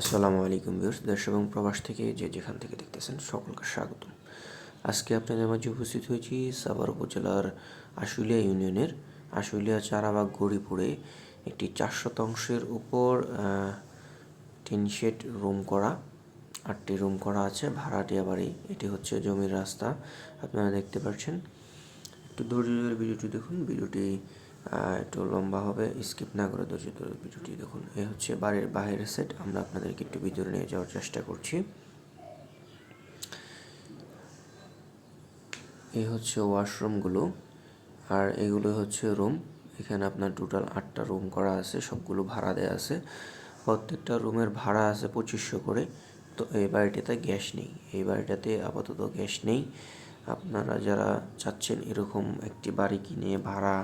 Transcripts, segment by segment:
আসসালামু আলাইকুম ভিউর্স দেশ এবং প্রবাস থেকে যে যেখান থেকে দেখতেছেন সকলকে স্বাগতম। আজকে আপনাদের মাঝে উপস্থিত হয়েছি সাভার উপজেলার আশুলিয়া ইউনিয়নের আশুলিয়া চারাবাগ গড়িপুরে একটি চার শতাংশের উপর আহ, টিন শেড রুম করা আটটি রুম করা আছে ভাড়াটিয়া বাড়ি এটি হচ্ছে জমির রাস্তা আপনারা দেখতে পাচ্ছেন একটু ধৈর্য ধরে ভিডিওটি দেখুন ভিডিওটি একটু লম্বা হবে স্কিপ না করে ধরে ভিডিওটি দেখুন। এই হচ্ছে বাড়ির বাইরের সেট আমরা আপনাদেরকে একটু ভিতরে নিয়ে যাওয়ার চেষ্টা করছি। এই হচ্ছে ওয়াশরুমগুলো আর এগুলো হচ্ছে রুম এখানে আপনার টোটাল আটটা রুম করা আছে, সবগুলো ভাড়া দেওয়া আছে। প্রত্যেকটা রুমের ভাড়া আছে পঁচিশশো করে। তো এই বাড়িটাতে গ্যাস নেই। এই বাড়িটাতে আপাতত গ্যাস নেই। আপনারা যারা চাচ্ছেন এরকম একটি বাড়ি কিনে ভাড়া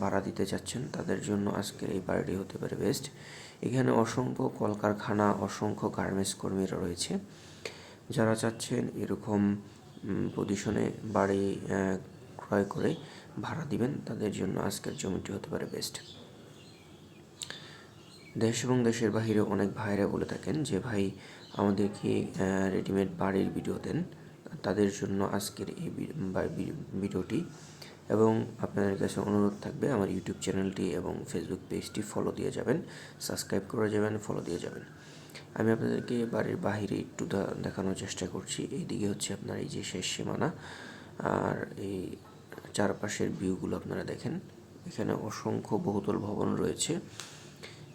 ভাড়া দিতে চাচ্ছেন তাদের জন্য আজকের এই বাড়িটি হতে পারে বেস্ট এখানে অসংখ্য কলকারখানা, অসংখ্য গার্মেন্টস কর্মীরা রয়েছে। যারা চাচ্ছেন এরকম পজিশনে বাড়ি ক্রয় করে ভাড়া দিবেন, তাদের জন্য আজকের জমিটি হতে পারে বেস্ট দেশ এবং দেশের বাইরে অনেক ভাইরা বলে থাকেন যে, ভাই, আমাদেরকে রেডিমেড বাড়ির ভিডিও দেন। তাদের জন্য আজকের এই ভিডিওটি এবং আপনাদের কাছে অনুরোধ থাকবে আমার ইউটিউব চ্যানেলটি এবং ফেসবুক পেজটি ফলো দিয়ে যাবেন সাবস্ক্রাইব করে যাবেন ফলো দিয়ে যাবেন। আমি আপনাদেরকে বাড়ির বাহিরে একটু দেখানোর চেষ্টা করছি। এইদিকে হচ্ছে আপনার এই যে শেষ সীমানা, আর এই চারপাশের ভিউগুলো আপনারা দেখেন। এখানে অসংখ্য বহুতল ভবন রয়েছে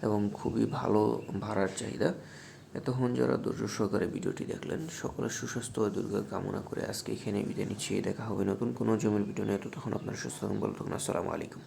এবং খুবই ভালো ভাড়ার চাহিদা। এতক্ষণ যারা ধৈর্য সহকারে ভিডিওটি দেখলেন, সকলের সুস্বাস্থ্য ও দুর্গা কামনা করে আজকে এখানে বিদায় নিচ্ছি। দেখা হবে নতুন কোনো জমির ভিডিও নিয়ে। তখন আপনার সুস্থ থাকুন। আসসালামু আলাইকুম।